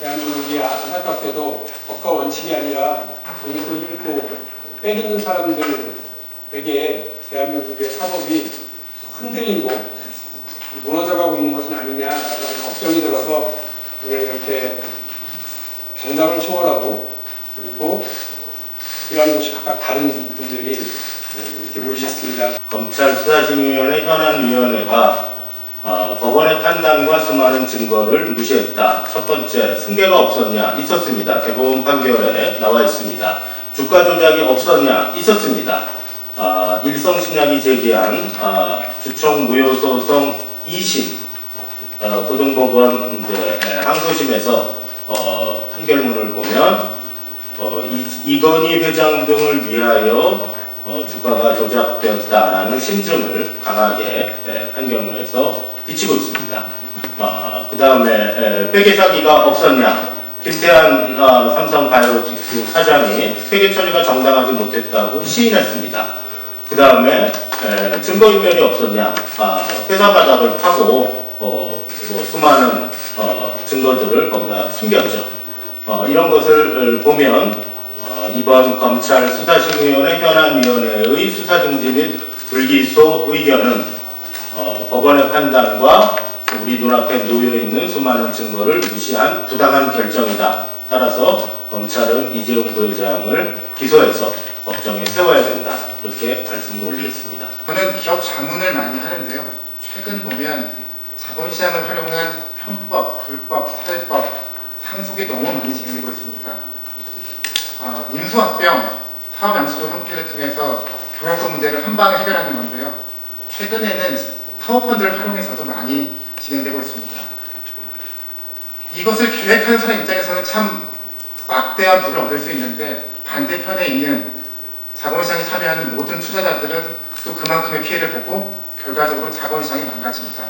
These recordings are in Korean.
대한민국이 안타깝게도 법과 원칙이 아니라 돈이 또 읽고 빼기는 사람들에게 대한민국의 사법이 흔들리고 무너져가고 있는 것은 아니냐라는 걱정이 들어서 이렇게 정당을 초월하고 그리고 이러한 곳이 각각 다른 분들이 이렇게 모이셨습니다. 검찰 수사심의위원회 현안위원회가 아, 법원의 판단과 수많은 증거를 무시했다. 첫 번째, 승계가 없었냐? 있었습니다. 대법원 판결에 나와 있습니다. 주가 조작이 없었냐? 있었습니다. 아, 일성신약이 제기한 아, 주총 무효소송 2심 어, 고등법원 이제 에, 항소심에서 어, 판결문을 보면 어, 이, 이건희 회장 등을 위하여 어, 주가가 조작되었다라는 심증을 강하게 에, 판결문에서 비치고 있습니다. 그 다음에 회계 사기가 없었냐? 김태한 어, 삼성 바이오직스 사장이 회계 처리가 정당하지 못했다고 시인했습니다. 그 다음에 증거인멸이 없었냐? 아, 회사 바닥을 파고 어, 뭐 수많은 어, 증거들을 거기다 숨겼죠. 어, 이런 것을 보면 어, 이번 검찰 수사심의위원회 현안위원회의 수사 중지 및 불기소 의견은 어, 법원의 판단과 우리 눈앞에 놓여 있는 수많은 증거를 무시한 부당한 결정이다. 따라서 검찰은 이재용 부회장을 기소해서 법정에 세워야 된다. 이렇게 말씀을 올리겠습니다. 저는 기업 자문을 많이 하는데요. 최근 보면 자본시장을 활용한 편법, 불법, 탈법, 상속이 너무 많이 진행되고 있습니다. 어, 인수합병, 사업 양수도 형태를 통해서 경영권 문제를 한 방에 해결하는 건데요. 최근에는 사모펀드를 활용해서도 많이 진행되고 있습니다. 이것을 계획하는 사람 입장에서는 참 막대한 부를 얻을 수 있는데 반대편에 있는 자본시장에 참여하는 모든 투자자들은 또 그만큼의 피해를 보고 결과적으로 자본시장이 망가집니다.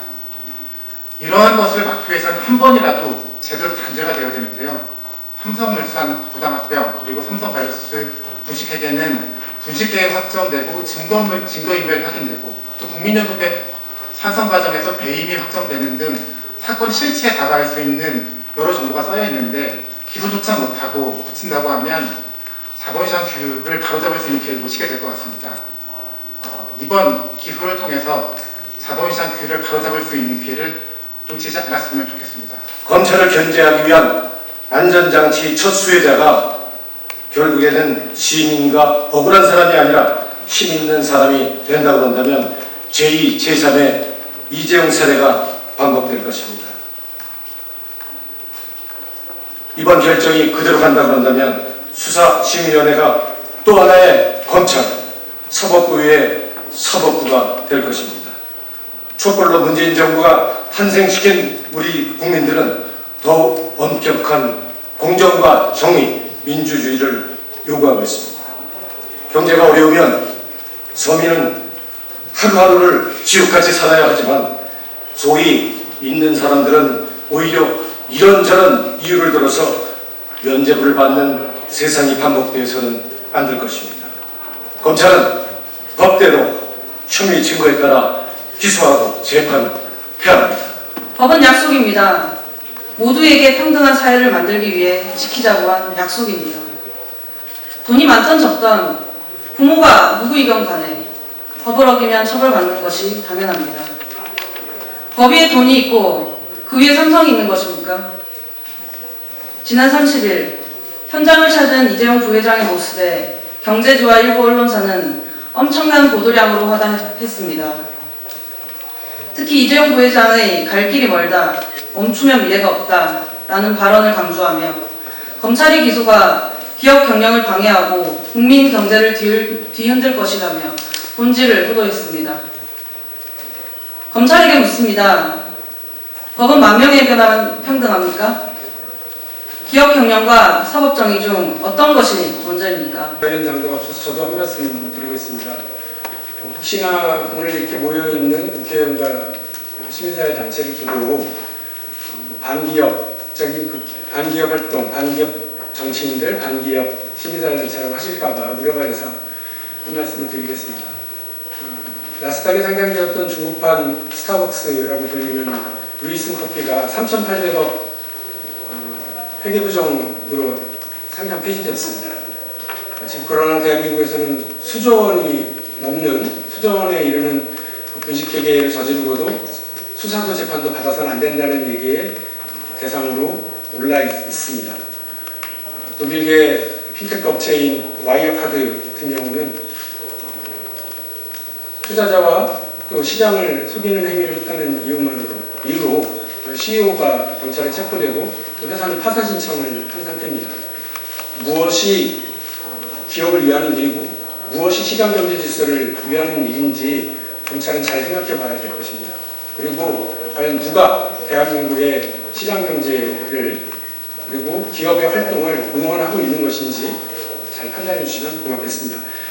이러한 것을 막기 위해서는 한 번이라도 제대로 단죄가 되어야 되는데요. 삼성물산 부당합병 그리고 삼성바이오스 분식회계는 분식계획 확정되고 증거인멸, 증거인멸 확인되고 또 국민연금의 산성 과정에서 배임이 확정되는 등 사건 실체에 다가갈 수 있는 여러 정보가 쌓여 있는데 기소조차 못하고 붙인다고 하면 자본시장 규율을 바로잡을 수 있는 기회를 놓치게 될 것 같습니다. 어, 이번 기소를 통해서 자본시장 규율을 바로잡을 수 있는 기회를 놓치지 않았으면 좋겠습니다. 검찰을 견제하기 위한 안전장치 첫 수혜자가 결국에는 시민과 억울한 사람이 아니라 힘 있는 사람이 된다고 한다면 제2, 제3의 이재용 사례가 반복될 것입니다. 이번 결정이 그대로 간다고 한다면 수사심의위원회가 또 하나의 검찰, 사법부의 사법부가 될 것입니다. 촛불로 문재인 정부가 탄생시킨 우리 국민들은 더욱 엄격한 공정과 정의, 민주주의를 요구하고 있습니다. 경제가 어려우면 서민은 하루하루를 지옥같이 살아야 하지만 소위 있는 사람들은 오히려 이런저런 이유를 들어서 면죄부를 받는 세상이 반복되어서는 안 될 것입니다. 검찰은 법대로 혐의 증거에 따라 기소하고 재판해야 합니다. 법은 약속입니다. 모두에게 평등한 사회를 만들기 위해 지키자고 한 약속입니다. 돈이 많던 적던 부모가 누구이건 간에 법을 어기면 처벌받는 것이 당연합니다. 법 위에 돈이 있고 그 위에 삼성이 있는 것입니까? 지난 30일 현장을 찾은 이재용 부회장의 모습에 경제지와 일부 언론사는 엄청난 보도량으로 화답했습니다. 특히 이재용 부회장의 갈 길이 멀다, 멈추면 미래가 없다 라는 발언을 강조하며 검찰의 기소가 기업 경영을 방해하고 국민 경제를 뒤흔- 뒤흔들 것이라며 본질을 호도했습니다. 검찰에게 묻습니다. 법은 만명에게만 평등합니까? 기업 경영과 사법 정의 중 어떤 것이 먼저입니까? 위원장도 앞서서 저도 한 말씀 드리겠습니다. 혹시나 오늘 이렇게 모여있는 국회의원과 시민사회 단체를 두고 어, 반기업적인 그 반기업 활동, 반기업 정치인들, 반기업 시민사회 단체라고 하실까봐 우려가 돼서 한 말씀을 드리겠습니다. 어, 나스닥에 상장되었던 중국판 스타벅스라고 불리는 루이슨 커피가 3,800억 어, 회계부정으로 상장 폐지되었습니다. 지금 그러나 대한민국에서는 수조 원이 넘는 수조 원에 이르는 분식회계를 저지르고도 수사도 재판도 받아서는 안 된다는 얘기의 대상으로 올라 있- 있습니다. 독일계 핀테크 업체인 와이어카드 같은 경우는 투자자와 또 시장을 속이는 행위를 했다는 이유만으로 이유로 CEO가 경찰에 체포되고 또 회사는 파산 신청을 한 상태입니다. 무엇이 기업을 위하는 일이고 무엇이 시장 경제 질서를 위하는 일인지 경찰은 잘 생각해 봐야 될 것입니다. 그리고 과연 누가 대한민국의 시장 경제를 그리고 기업의 활동을 응원하고 있는 것인지 잘 판단해 주시면 고맙겠습니다.